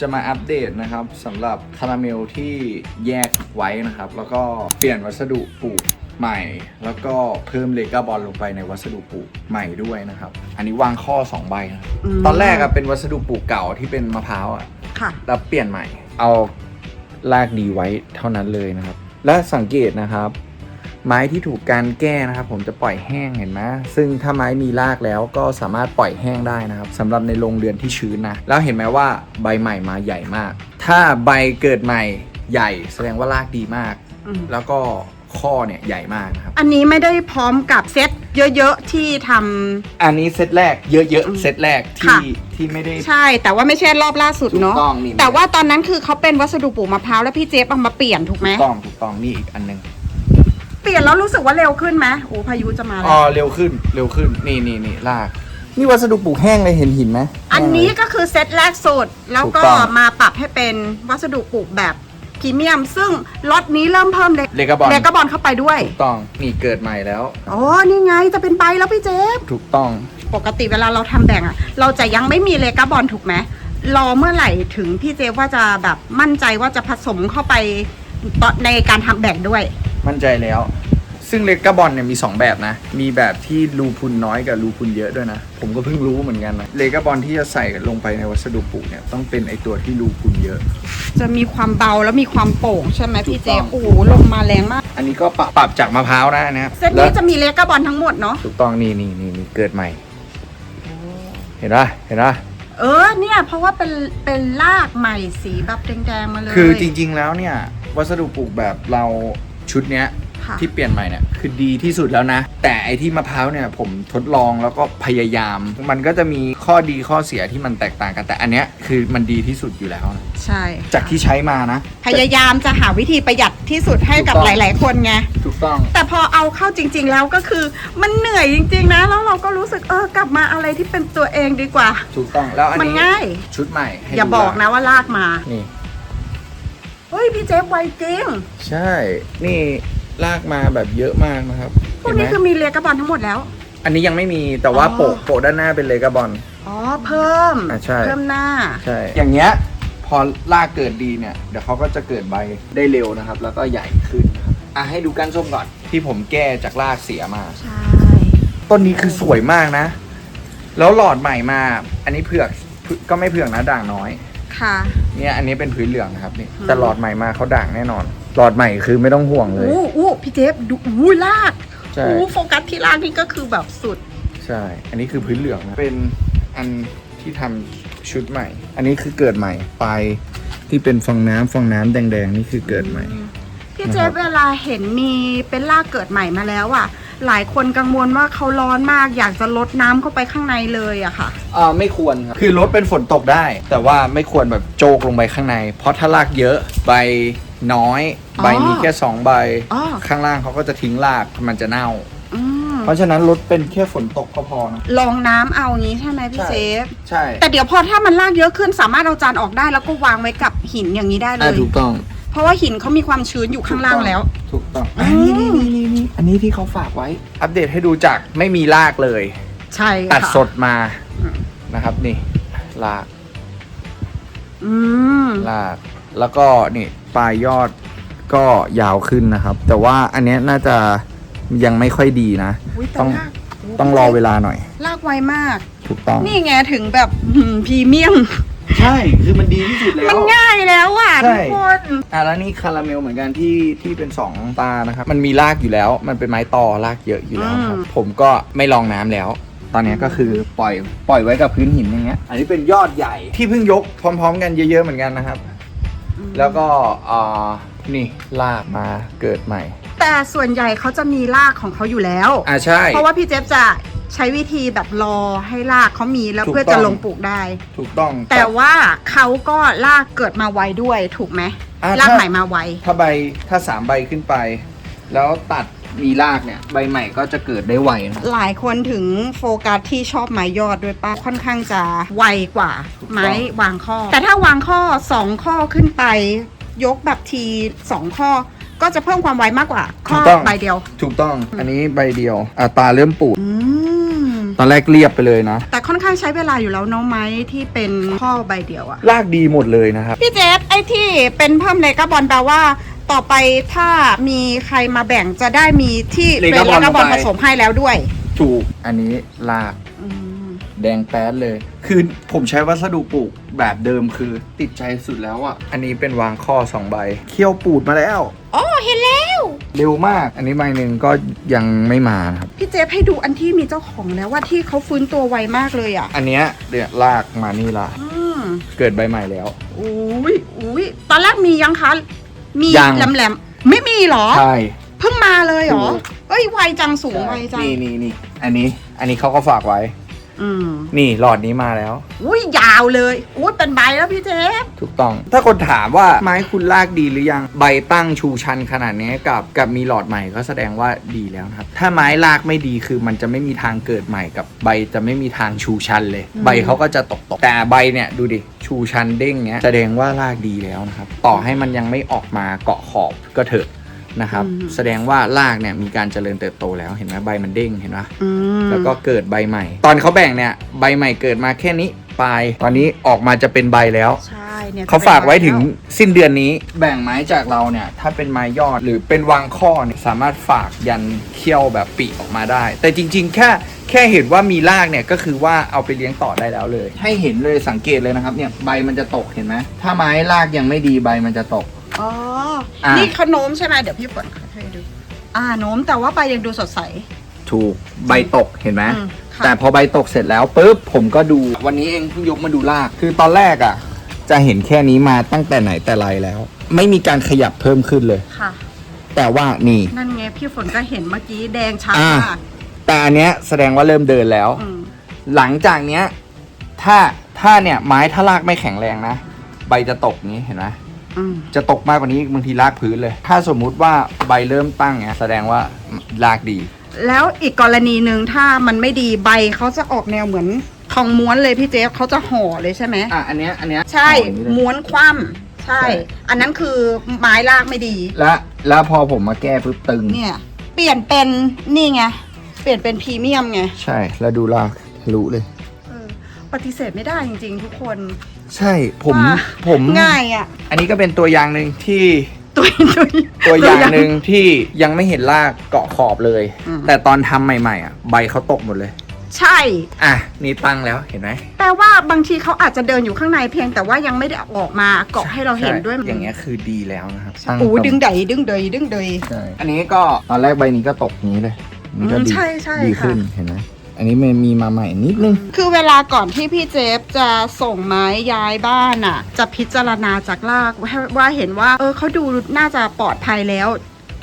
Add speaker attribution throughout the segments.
Speaker 1: จะมาอัปเดตนะครับสำหรับคาราเมลที่แยกไว้นะครับ แล้วก็เปลี่ยนวัสดุปลูกใหม่ แล้วก็เพิ่มเลกาบอลลงไปในวัสดุปลูกใหม่ด้วยนะครับ อันนี้วางข้อ 2 ใบนะ
Speaker 2: ม
Speaker 1: ตอนแรกอะเป็นวัสดุปลูกเก่าที่เป็นมะพร้าวอะ
Speaker 2: ค่ะ
Speaker 1: แล้วเปลี่ยนใหม่ เอารากดีไว้เท่านั้นเลยนะครับ และสังเกตนะครับ ไม้ที่ถูกการแก้นะครับ ผมจะปล่อยแห้งเห็นไหมซึ่งถ้าไม้มีรากแล้วก็สามารถปล่อยแห้งได้นะครับสำหรับในโรงเรือนที่ชื้นนะแล้วเห็นไหมว่าใบใหม่มาใหญ่มาก ถ้าใบเกิดใหม่ใหญ่ แสดงว่ารากดีมาก
Speaker 2: อืม
Speaker 1: แล้วก็ข้อเนี่ยใหญ่มากนะครับ
Speaker 2: อันนี้ไม่ได้พร้อมกับเซตเยอะๆที่ทำ
Speaker 1: อันนี้เซตแรกเยอะๆเซตแรกที่
Speaker 2: ค่ะ
Speaker 1: ที่ไม่ได้
Speaker 2: ใช่ แต่ว่าไม่ใช่รอบล่าสุดเนาะ
Speaker 1: ถูกต้องนี่
Speaker 2: แต่ว่าตอนนั้นคือเขาเป็นวัสดุปลูกมะพร้าวแล้วพี่เจฟเอามาเปลี่ยนถูกไหม
Speaker 1: ถูกต้องถูกต้องนี่อีกอันหนึง
Speaker 2: เปลี่ยนแล้วรู้สึกว่าเร็วขึ้นไหมโอ้พายุจะมาแล้
Speaker 1: อ๋อ
Speaker 2: ว
Speaker 1: เร็วขึ้นเร็วขึ้นนี่นี่นี่ลาก นี่วัสดุปลูกแห้งเลยเห็นหินไหม
Speaker 2: อันนี้ก็คือเซตแรกสุดแล้วก็
Speaker 1: ถูกต้อง
Speaker 2: มาปรับให้เป็นวัสดุปลูกแบบพรีเมียม ซึ่งล็อตนี้เริ่มเพิ่มเล
Speaker 1: เลกาบอล
Speaker 2: เลกาบอลเข้าไปด้วย
Speaker 1: ถูกต้องนี่เกิดใหม่แล้ว
Speaker 2: อ๋อนี่ไงจะเป็นใบแล้วพี่เจฟ
Speaker 1: ถูกต้อง
Speaker 2: ปกติเวลาเราทำแบ่งอะเราจะยังไม่มีเลกาบอลถูกไหมรอเมื่อไหร่ถึงพี่เจฟว่าจะแบบมั่นใจว่าจะผสมเข้าไปตอนในการทำแบ่งด้วย
Speaker 1: มั่นใจแล้ว ซึ่งเลกาบอลเนี่ยมี 2 แบบนะ มีแบบที่รูพุนน้อยกับรูพุนเยอะด้วยนะ ผมก็เพิ่งรู้เหมือนกันนะเลกาบอลที่จะใส่ลงไปในวัสดุปลูกเนี่ยต้องเป็นไอตัวที่รูพุนเยอะ
Speaker 2: จะมีความเบาแล้วมีความโป่งใช่ไหมพี่เจ
Speaker 1: ถูกต้
Speaker 2: ฟ
Speaker 1: อง
Speaker 2: โอ้โหลงมาแรงมาก
Speaker 1: อันนี้ก็ปรับปรับจากมะพร้าวนะนะครับ
Speaker 2: เซตนี้จะมีเลกาบอลทั้งหมดเนาะ
Speaker 1: ถูกต้องนี่นี่นี่นี่เกิดใหม่ เห็นปะเห็นปะ
Speaker 2: เออเนี่ยเพราะว่าเป็นเป็นรากใหม่สีแบบแดงๆมาเลย
Speaker 1: คือจริงๆแล้วเนี่ย วัสดุปลูกแบบเรา ชุดเนี้ย
Speaker 2: ค่ะ
Speaker 1: ที่เปลี่ยนใหม่เนี่ยคือดีที่สุดแล้วนะ แต่ไอที่มะพร้าวเนี่ยผมทดลองแล้วก็พยายาม มันก็จะมีข้อดีข้อเสียที่มันแตกต่างกันแต่อันเนี้ยคือมันดีที่สุดอยู่แล้วนะ
Speaker 2: ใช่ค่ะ
Speaker 1: จากที่ใช้มานะ
Speaker 2: พยายามจะหาวิธีประหยัดที่สุดให้กับ
Speaker 1: ถูก
Speaker 2: ห
Speaker 1: ต้อง
Speaker 2: ลาย ๆ คนไง
Speaker 1: ถูกต้อง
Speaker 2: แต่พอเอาเข้าจริง ๆ แล้วก็คือมันเหนื่อยจริง ๆ นะ แล้วเราก็รู้สึกเออกลับมาอะไรที่เป็นตัวเองดีกว่า
Speaker 1: ถูกต้องแล้วอัน
Speaker 2: มัน
Speaker 1: นี้
Speaker 2: ง่าย
Speaker 1: ชุดใหม่ให้
Speaker 2: อย่า
Speaker 1: ดู
Speaker 2: บอก
Speaker 1: ล
Speaker 2: นะว่าลากมา
Speaker 1: นี่
Speaker 2: เฮ้ยพี่เจฟไวจริง
Speaker 1: ใช่ นี่ลากมาแบบเยอะมากนะครับ
Speaker 2: พวก
Speaker 1: เห็นไหม
Speaker 2: นี้คือมีเรียกระบอลทั้งหมดแล้ว
Speaker 1: อันนี้ยังไม่มีแต่ว่า
Speaker 2: อ๋อ
Speaker 1: โปะโปะด้านหน้าเป็นเลกาบอล
Speaker 2: อ๋อเพิ่ม
Speaker 1: อะใช่
Speaker 2: เพิ่มหน้า
Speaker 1: ใช่ อย่างเงี้ยพอลากเกิดดีเนี่ย เดี๋ยวเขาก็จะเกิดใบได้เร็วนะครับ แล้วก็ใหญ่ขึ้นนะครับอะให้ดูก้านส้มก่อนที่ผมแก้จากลากเสียมา
Speaker 2: ใช่
Speaker 1: ต้นนี้คือสวยมากนะ แล้วหลอดใหม่มา อันนี้เผือกก็ไม่เผือกนะด่างน้อย
Speaker 2: ค่ะ
Speaker 1: เนี่ยอันนี้เป็นพื้นเหลืองนะครับนี่
Speaker 2: อืม
Speaker 1: แต่หลอดใหม่มาเขาด่างแน่นอน หลอดใหม่คือไม่ต้องห่วงเลย
Speaker 2: อู้อู้พี่เจฟดูอู้ลาก
Speaker 1: ใช่
Speaker 2: อู้โฟกัสที่ลากนี่ก็คือแบบสุด
Speaker 1: ใช่ อันนี้คือพื้นเหลืองนะเป็นอันที่ทำชุดใหม่ อันนี้คือเกิดใหม่ปลายที่เป็นฟองน้ำฟองน้ำแดงๆนี่คือเกิดใหม่
Speaker 2: พี่เจฟเวลาเห็นมีเป็นลากเกิดใหม่มาแล้วอะ หลายคนกังวลว่าเขาร้อนมากอยากจะลดน้ำเข้าไปข้างในเลยอะค่ะ
Speaker 1: อ่าไม่ควรครับ คือรถเป็นฝนตกได้ แต่ว่าไม่ควรแบบโจกลงไปข้างใน เพราะถ้าลากเยอะใบน้อย
Speaker 2: อ๋อ
Speaker 1: ใบมีแค่สองใบ
Speaker 2: อ๋อ
Speaker 1: ข้างล่างเขาก็จะทิ้งรากมันจะเน่า
Speaker 2: อืม
Speaker 1: เพราะฉะนั้นรถเป็นแค่ฝนตกก็พอนะ
Speaker 2: ลองน้ำเอางี้ใช่ไหมพี่
Speaker 1: ใช่
Speaker 2: เจฟ
Speaker 1: ใช่
Speaker 2: แต่เดี๋ยวพอถ้ามันลากเยอะขึ้นสามารถเอาจานออกได้แล้วก็วางไว้กับหินอย่างนี้ได้เล
Speaker 1: อ่าย ถูกต้อง
Speaker 2: เพราะว่าหินเขามีความชื้นอยู่ข้างล่างแล้ว
Speaker 1: ถูกต้อง
Speaker 2: อื
Speaker 1: อัน
Speaker 2: ม
Speaker 1: นี้นี่นี่นี่นี่ อันนี้ที่เขาฝากไว้ อัปเดตให้ดูจากไม่มีรากเลย
Speaker 2: ใช่
Speaker 1: ตัด
Speaker 2: ค่ะ
Speaker 1: สดมา
Speaker 2: อืม
Speaker 1: นะครับ นี่ราก
Speaker 2: อืม
Speaker 1: ราก แล้วก็นี่ปลายยอดก็ยาวขึ้นนะครับ แต่ว่าอันเนี้ยน่าจะยังไม่ค่อยดีนะ
Speaker 2: อุ๊ยแต่
Speaker 1: ต้อง
Speaker 2: ลาก
Speaker 1: ต้องรอเวลาหน่อย
Speaker 2: ลากไวมาก
Speaker 1: ถูกต้อง
Speaker 2: นี่ไงถึงแบบหืมพรีเมียม
Speaker 1: ใช่ คือมันดีที่สุดแล้ว
Speaker 2: มันง่ายแล้วอะ
Speaker 1: ใช่
Speaker 2: ทุกคน
Speaker 1: อะแล้วนี่คาราเมลเหมือนกันที่ที่เป็นสองตานะครับ มันมีรากอยู่แล้ว มันเป็นไม้ตอรากเยอะอยู่แล้วครับผมก็ไม่ลองน้ำแล้ว ตอนเนี้ยก็คือปล่อยปล่อยไว้กับพื้นหินอย่างเงี้ย อันนี้เป็นยอดใหญ่ที่เพิ่งยกพร้อม ๆ กันเยอะ ๆ เหมือนกันนะครับ แล้วก็อ่านี่ลากมาเกิดใหม่
Speaker 2: แต่ส่วนใหญ่เขาจะมีรากของเขาอยู่แล้ว
Speaker 1: อ่าใช่
Speaker 2: เพราะว่าพี่เจฟจะ ใช้วิธีแบบรอให้รากเขามีแล้ว
Speaker 1: ถูก
Speaker 2: เพื่อ
Speaker 1: ต้
Speaker 2: จะ
Speaker 1: อง
Speaker 2: ลงปลูกได้
Speaker 1: ถูกต้อง
Speaker 2: แต่ว่าเขาก็รากเกิดมาไวด้วยถูกไหม
Speaker 1: อะ
Speaker 2: ราก
Speaker 1: ถ้า
Speaker 2: ใหม่มาไว
Speaker 1: ถ้าใบถ้าสามใบขึ้นไป แล้วตัดมีรากเนี่ยใบใหม่ก็จะเกิดได้ไวนะ
Speaker 2: หลายคนถึงโฟกัสที่ชอบไม้ยอดด้วยป้าค่อนข้างจะไวกว่า
Speaker 1: ถูกต้อง
Speaker 2: ไม้วางข้อ แต่ถ้าวางข้อสองข้อขึ้นไป ยกแบบทีสองข้อ ก็จะเพิ่มความไวมากกว่า ข้อใบเดียว
Speaker 1: ถูกต้องอันนี้ใบเดียวอ่าตาเริ่มปูด
Speaker 2: อืม
Speaker 1: ตอนแรกเรียบไปเลยนะ
Speaker 2: แต่ค่อนข้างใช้เวลาอยู่แล้วเน้องไม้ที่เป็นข้อใบเดียวอะ
Speaker 1: ลากดีหมดเลยนะครับ
Speaker 2: พี่เจฟไอ้ที่เป็นเพิ่มเลกาบอลแปลว่า ต่อไปถ้ามีใครมาแบ่งจะได้มีที่
Speaker 1: เล
Speaker 2: เป็น
Speaker 1: กาบอล
Speaker 2: เลกาบอล
Speaker 1: ลง
Speaker 2: ผ
Speaker 1: ไป
Speaker 2: สมให้แล้วด้วย
Speaker 1: ถูก อันนี้ลาก
Speaker 2: อืม
Speaker 1: แดงแป๊ดเลย คือผมใช้วัสดุปลูกแบบเดิมคือติดใจสุดแล้วอะ อันนี้เป็นวางข้อสองใบ เคี่ยวปูดมาแล้ว
Speaker 2: อ๋อเห็นแล้ว
Speaker 1: เร็วมาก อันนี้ใบหนึ่งก็ยังไม่มานะครับ
Speaker 2: พี่เจฟให้ดูอันที่มีเจ้าของแล้วว่าที่เขาฟื้นตัวไวมากเลยอะ
Speaker 1: อันเนี้ยเดี๋ยวลากมานี่ละ
Speaker 2: อืม
Speaker 1: เกิดใบใหม่แล้ว
Speaker 2: อุ้ยอุ้ยตอนแรกมียังคะ มี
Speaker 1: ยัง
Speaker 2: แหลมๆไม่มีเหรอ
Speaker 1: ใช่
Speaker 2: เพิ่งมาเลยเหรอ
Speaker 1: ถูก
Speaker 2: เอ้ยไวจังสูงไวจัง
Speaker 1: นี่นี่นี่อันนี้ อันนี้เขาก็ฝากไว้
Speaker 2: อืม
Speaker 1: นี่หลอดนี้มาแล้ว
Speaker 2: อุ้ยยาวเลย อุ้ยเป็นใบแล้วพี่เจฟ
Speaker 1: ถูกต้อง ถ้าคนถามว่าไม้คุณลากดีหรือยังใบตั้งชูชันขนาดนี้กับกับมีหลอดใหม่ก็แสดงว่าดีแล้วนะครับ ถ้าไม้ลากไม่ดีคือมันจะไม่มีทางเกิดใหม่กับใบจะไม่มีทางชูชันเลย ใบเขาก็จะตกตกแต่ใบเนี่ยดูดิชูชันเด้งเนี้ยแสดงว่าลากดีแล้วนะครับ ต่อให้มันยังไม่ออกมาเกาะขอบก็เถอะ นะครับ แสดงว่ารากเนี่ยมีการเจริญเติบโตแล้วเห็นไหมใบมันเด้งเห็นไหม
Speaker 2: อืม
Speaker 1: แล้วก็เกิดใบใหม่ ตอนเขาแบ่งเนี่ยใบใหม่เกิดมาแค่นี้ปลายตอนนี้ออกมาจะเป็นใบแล้ว
Speaker 2: ใช่เนี่ย
Speaker 1: เขาฝากไว้ถึงสิ้นเดือนนี้ แบ่งไม้จากเราเนี่ยถ้าเป็นไม้ยอดหรือเป็นวางข้อเนี่ยสามารถฝากยันเขี้ยวแบบปีออกมาได้ แต่จริง ๆ แค่แค่เห็นว่ามีรากเนี่ยก็คือว่าเอาไปเลี้ยงต่อได้แล้วเลย ให้เห็นเลยสังเกตเลยนะครับเนี่ยใบมันจะตกเห็นไหมถ้าไม้รากยังไม่ดีใบมันจะตก
Speaker 2: อ๋อ
Speaker 1: อะ
Speaker 2: นี่เขาโน้มใช่ไหมเดี๋ยวพี่ฝนให้ดู อ่าโน้มแต่ว่าใบยังดูสดใส
Speaker 1: ถูกใบตกเห็นไหม
Speaker 2: อืมค่ะ
Speaker 1: แต่พอใบตกเสร็จแล้วปุ๊บผมก็ดู วันนี้เองเพิ่งยกมาดูราก คือตอนแรกอะ่ะ จะเห็นแค่นี้มาตั้งแต่ไหนแต่ไรแล้ว ไม่มีการขยับเพิ่มขึ้นเลย
Speaker 2: ค่ะ
Speaker 1: แต่ว่านี่
Speaker 2: นั่นไงพี่ฝนก็เห็นเมื่อกี้แดงชัด
Speaker 1: อ่า
Speaker 2: มาก
Speaker 1: แต่อันเนี้ยแสดงว่าเริ่มเดินแล้ว
Speaker 2: อืม
Speaker 1: หลังจากเนี้ย ถ้าถ้าเนี่ยไม้ถ้ารากไม่แข็งแรงนะ ใบจะตกนี้เห็นไหม
Speaker 2: อืม
Speaker 1: จะตกมากกว่านี้บางทีรากพื้นเลย ถ้าสมมุติว่าใบเริ่มตั้งเนี้ยแสดงว่ารากดี
Speaker 2: แล้วอีกกรณีหนึ่งถ้ามันไม่ดีใบเขาจะออกแนวเหมือนทองม้วนเลยพี่เจฟเขาจะห่อเลยใช่ไหม
Speaker 1: อะอันเนี้ยอันเนี้ย
Speaker 2: ใช่
Speaker 1: ห่ออย่างนี้เลย
Speaker 2: ม้วนคว่ำใช่
Speaker 1: ใช่
Speaker 2: อันนั้นคือไม้รากไม่ดี
Speaker 1: แล้วแล้วพอผมมาแก้ปุ๊บตึง
Speaker 2: เนี่ย เปลี่ยนเป็นนี่ไงเปลี่ยนเป็นพรีเมียมไง
Speaker 1: ใช่ แล้วดูรากทะลุเลย
Speaker 2: เออปฏิเสธไม่ได้จริงๆทุกคน
Speaker 1: ใช่ผม
Speaker 2: ว่า
Speaker 1: ผม
Speaker 2: ง่ายอะ
Speaker 1: อันนี้ก็เป็นตัวอย่างหนึ่งที่
Speaker 2: ตัวตัว
Speaker 1: ตัวอย่างหนึ่งที่ยังไม่เห็นรากเกาะขอบเลย
Speaker 2: อืม
Speaker 1: แต่ตอนทำใหม่ๆอะใบเขาตกหมดเลย
Speaker 2: ใช่
Speaker 1: อะนี่ตั้งแล้วเห็นไหม
Speaker 2: แปลว่าบางทีเขาอาจจะเดินอยู่ข้างในเพียงแต่ว่ายังไม่ได้ออกมาเกาะให้เราเห็นด้วย
Speaker 1: ใช่อย่างเงี้ยคือดีแล้วนะครับ
Speaker 2: โอ้
Speaker 1: ตั้
Speaker 2: ดึงใดดึงเดยดึงเดย
Speaker 1: ใช่อันนี้ก็ตอนแรกใบนี้ก็ตกอย่างนี้เลยนี่ก็
Speaker 2: อืม
Speaker 1: ดี
Speaker 2: ใช่ใช่
Speaker 1: ดี
Speaker 2: ค่ะ
Speaker 1: ขึ้นเห็นไหม อันนี้มันมีมาใหม่นิดนึง
Speaker 2: คือเวลาก่อนที่พี่เจฟจะส่งไม้ย้ายบ้านอะ จะพิจารณาจากรากว่าว่าเห็นว่า เออเขาดูน่าจะปลอดภัยแล้ว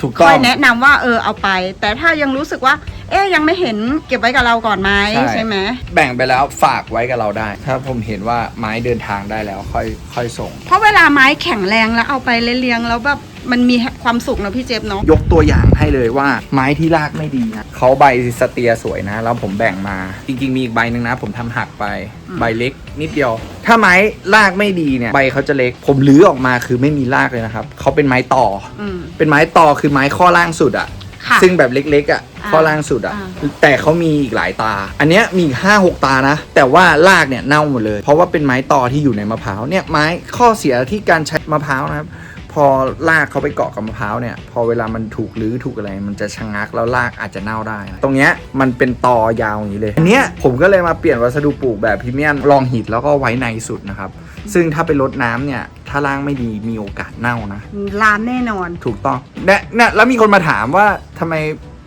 Speaker 1: ถูก
Speaker 2: ค่
Speaker 1: ต้อ
Speaker 2: องยแนะนำว่าเออเอาไป แต่ถ้ายังรู้สึกว่า เอ๊ยยังไม่เห็นเก็บไว้กับเราก่อนไหม
Speaker 1: ใช่
Speaker 2: ใช่ไหม
Speaker 1: แบ่งไปแล้วฝากไว้กับเราได้ ถ้าผมเห็นว่าไม้เดินทางได้แล้วค่อยค่อยส่ง
Speaker 2: เพราะเวลาไม้แข็งแรงแล้วเอาไปเลี้ยงๆแล้วแบบ มันมีความสุขเนอะพี่เจฟเนาะ
Speaker 1: ยกตัวอย่างให้เลยว่าไม้ที่รากไม่ดีนะเขาใบสเตียสวยนะ แล้วผมแบ่งมา จริง ๆ มีอีกใบหนึ่งนะ ผมทำหักไป
Speaker 2: อืม
Speaker 1: ใบเล็กนิดเดียว ถ้าไม้รากไม่ดีเนี่ยใบเขาจะเล็ก ผมลื้อออกมาคือไม่มีรากเลยนะครับเขาเป็นไม้ต่อ
Speaker 2: อืม
Speaker 1: เป็นไม้ต่อคือไม้ข้อล่างสุดอะ
Speaker 2: ค่ะ
Speaker 1: ซึ่งแบบเล็กๆอะ
Speaker 2: อ่า
Speaker 1: ข้อล่างสุดอะ
Speaker 2: อ่า
Speaker 1: แต่เขามีอีกหลายตา อันเนี้ยมีอีกห้าหกตานะ แต่ว่ารากเนี่ยเน่าหมดเลย เพราะว่าเป็นไม้ต่อที่อยู่ในมะพร้าวเนี่ยไม้ข้อเสียที่การใช้มะพร้าวนะครับ พอรากเขาไปเกาะกับมะพร้าวเนี่ย พอเวลามันถูกรื้อถูกอะไร มันจะชะงักแล้วรากอาจจะเน่าได้นะตรงเนี้ยมันเป็นตอยาวอย่างนี้เลยอันเนี้ยผมก็เลยมาเปลี่ยนวัสดุปลูกแบบพรีเมียมรองหินแล้วก็ไว้ในสุดนะครับ ซึ่งถ้าไปรดน้ำเนี่ย ถ้ารากไม่ดีมีโอกาสเน่านะ
Speaker 2: ลามแน่นอน
Speaker 1: ถูกต้องและเนี่ยแล้วมีคนมาถามว่าทำไม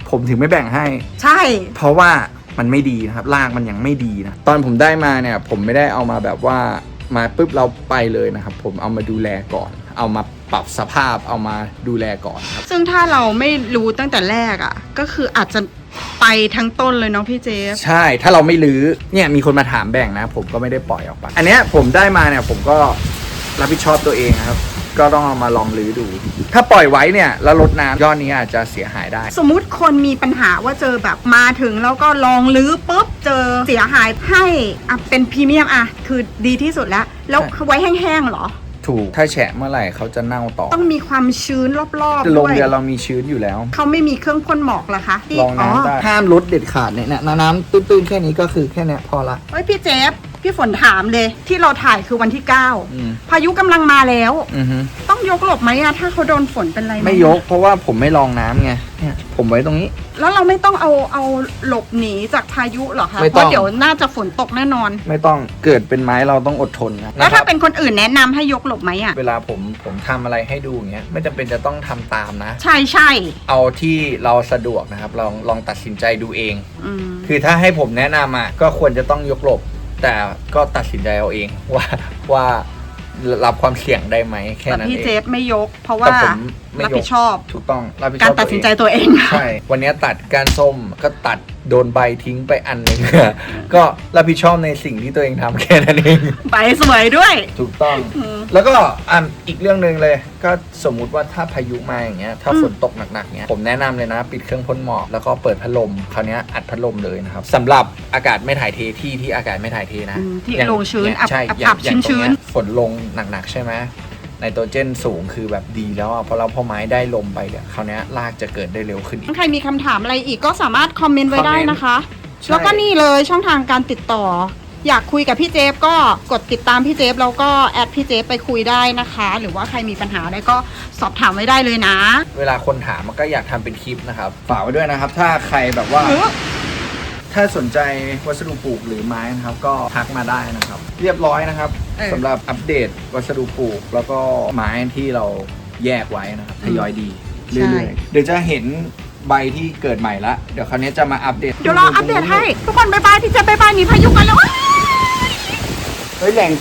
Speaker 1: ผมถึงไม่แบ่งให้
Speaker 2: ใช่
Speaker 1: เพราะว่ามันไม่ดีนะครับรากมันยังไม่ดีนะตอนผมได้มาเนี่ยผมไม่ได้เอามาแบบว่ามาปุ๊บเราไปเลยนะครับ ผมเอามาดูแลก่อน เอามา ปรับสภาพเอามาดูแลก่อนครับ
Speaker 2: ซึ่งถ้าเราไม่รู้ตั้งแต่แรกอะ ก็คืออาจจะไปทั้งต้นเลยเนาะพี่เจฟ
Speaker 1: ใช่ถ้าเราไม่รื้อเนี่ยมีคนมาถามแบ่งนะ ผมก็ไม่ได้ปล่อยออกไป อันเนี้ยผมได้มาเนี่ยผมก็รับผิดชอบตัวเองครับ ก็ต้องเอามาลองรื้อดู ถ้าปล่อยไว้เนี่ยแล้วรดน้ำยอดนี้อาจจะเสียหายได้
Speaker 2: สมมุติคนมีปัญหาว่าเจอแบบมาถึงแล้วก็ลองลื้อปุ๊บเจอเสียหายให้อะเป็นพรีเมียมอะคือดีที่สุดแล้ว แล้ว
Speaker 1: ใช่
Speaker 2: ไว้แห้งๆเหรอ
Speaker 1: ถูกถ้าแฉะเมื่อไหร่เขาจะเน่าต่อ
Speaker 2: ต้องมีความชื้นรอบ
Speaker 1: โร
Speaker 2: ๆ
Speaker 1: ง
Speaker 2: ด้วย
Speaker 1: เรือเรามีชื้นอยู่แล้ว
Speaker 2: เขาไม่มีเครื่องพ่นหมอกเหรอคะที่
Speaker 1: ลองน้ำได้ ห้ามลดเด็ดขาดเนี่ยนะน้ำตื้นๆแค่นี้ก็คือแค่เนี้ยพอละ
Speaker 2: เฮ้ยพี่เจฟ พี่ฝนถามเลย ที่เราถ่ายคือวันที่
Speaker 1: อืม
Speaker 2: 9พายุกำลังมาแล้ว
Speaker 1: อือฮึ
Speaker 2: ต้องยกหลบไหมอะถ้าเขาโดนฝนเป็นไรห
Speaker 1: ไม่ยกเพราะว่าผมไม่ลองน้ำไงเนี่ยผมไว้ตรงนี้
Speaker 2: แล้วเราไม่ต้องเอาเอาหลบหนีจากพายุเหรอคะ
Speaker 1: ไม่
Speaker 2: เพ
Speaker 1: ต้อง
Speaker 2: ราะเดี๋ยวน่าจะฝนตกแน่นอน
Speaker 1: ไม่ต้องเกิดเป็นไม้เราต้องอดทนนะ
Speaker 2: แล้ว
Speaker 1: นะค
Speaker 2: ถ้า
Speaker 1: รับ
Speaker 2: เป็นคนอื่นแนะนำให้ยกหลบไหมอะ
Speaker 1: เวลาผมผมทำอะไรให้ดูอย่างเงี้ยไม่จำเป็นจะต้องทำตามนะ
Speaker 2: ใช่ใช่
Speaker 1: เอาที่เราสะดวกนะครับลองลองตัดสินใจดูเอง
Speaker 2: อืม
Speaker 1: คือถ้าให้ผมแนะนำอะก็ควรจะต้องยกหลบ แต่ก็ตัดสินใจเอาเองว่าว่ารับความเสี่ยงได้ไหมแค่
Speaker 2: แต่
Speaker 1: นั้น
Speaker 2: พี่
Speaker 1: เอ
Speaker 2: เจ
Speaker 1: ง
Speaker 2: ฟไม่ยก เพราะ
Speaker 1: แต่
Speaker 2: ว่า
Speaker 1: ผมไม่
Speaker 2: รับ
Speaker 1: ย
Speaker 2: ผิ
Speaker 1: ก
Speaker 2: ดชอบ
Speaker 1: ถูกต้องรับผิดช
Speaker 2: กา
Speaker 1: อ
Speaker 2: ร
Speaker 1: บ
Speaker 2: ตัดสินใจ
Speaker 1: ตัวเอง
Speaker 2: ตัวเอง
Speaker 1: ใช่ วันนี้ตัดก้านส้มก็ตัดโดนใบทิ้งไปอันหนึ่ง ก็รับผิดชอบในสิ่งที่ตัวเองทำแค่นั้นเอง
Speaker 2: ใบสวยด้วย
Speaker 1: ถูกต้อง
Speaker 2: อืม
Speaker 1: แล้วก็อะอีกเรื่องหนึ่งเลย ก็สมมุติว่าถ้าพายุมาอย่างเงี้ย ถ้า
Speaker 2: อืม
Speaker 1: ฝนตกหนักๆเงี้ย ผมแนะนำเลยนะ ปิดเครื่องพ่นหมอก แล้วก็เปิดพัดลม คราวเนี้ยอัดพัดลมเลยนะครับสำหรับอากาศไม่ถ่ายเทที่ที่อากาศไม่ถ่ายเทนะ
Speaker 2: อืมที่
Speaker 1: อย่าง
Speaker 2: ลงชื้น
Speaker 1: ย่าง
Speaker 2: อับ
Speaker 1: ใช่
Speaker 2: อับ
Speaker 1: อย่าง
Speaker 2: อับ
Speaker 1: อย่างตรง
Speaker 2: ชื้น
Speaker 1: เนี้ยฝนลงหนักๆใช่ไหม ไนโตรเจนสูงคือแบบดีแล้วอะเพราะเราพอไม้ได้ลมไปเนี่ยคราวเนี้ยรากจะเกิดได้เร็วขึ้นอีก
Speaker 2: ใครมีคำถามอะไรอีกก็สามารถคอมเมนต์ไว้ได้นะคะ
Speaker 1: ใช่
Speaker 2: แล้วก็นี่เลยช่องทางการติดต่อ อยากคุยกับพี่เจฟก็กดติดตามพี่เจฟแล้วก็แอดพี่เจฟไปคุยได้นะคะ หรือว่าใครมีปัญหาอะไรก็สอบถามไว้ได้เลยนะ
Speaker 1: เวลาคนถามมันก็อยากทำเป็นคลิปนะครับฝากไว้ด้วยนะครับ ถ้าใครแบบว่า
Speaker 2: หรือ
Speaker 1: ถ้าสนใจวัสดุปลูกหรือไม้นะครับ ก็ทักมาได้นะครับ เรียบร้อยนะครับ
Speaker 2: เออ
Speaker 1: สำหรับอัปเดตวัสดุปลูก แล้วก็ไม้ที่เราแยกไว้นะครับทยอยดีเรื่อยๆเดี๋ยวจะเห็นใบที่เกิดใหม่ละเดี๋ยวคราวนี้จะมาอัปเดต
Speaker 2: เดี๋ยวรออัปเดตให้ ทุกคนบายบายพี่เจฟบายบายหนีพายุกันแล้ว
Speaker 1: เฮ้ยแรงจริง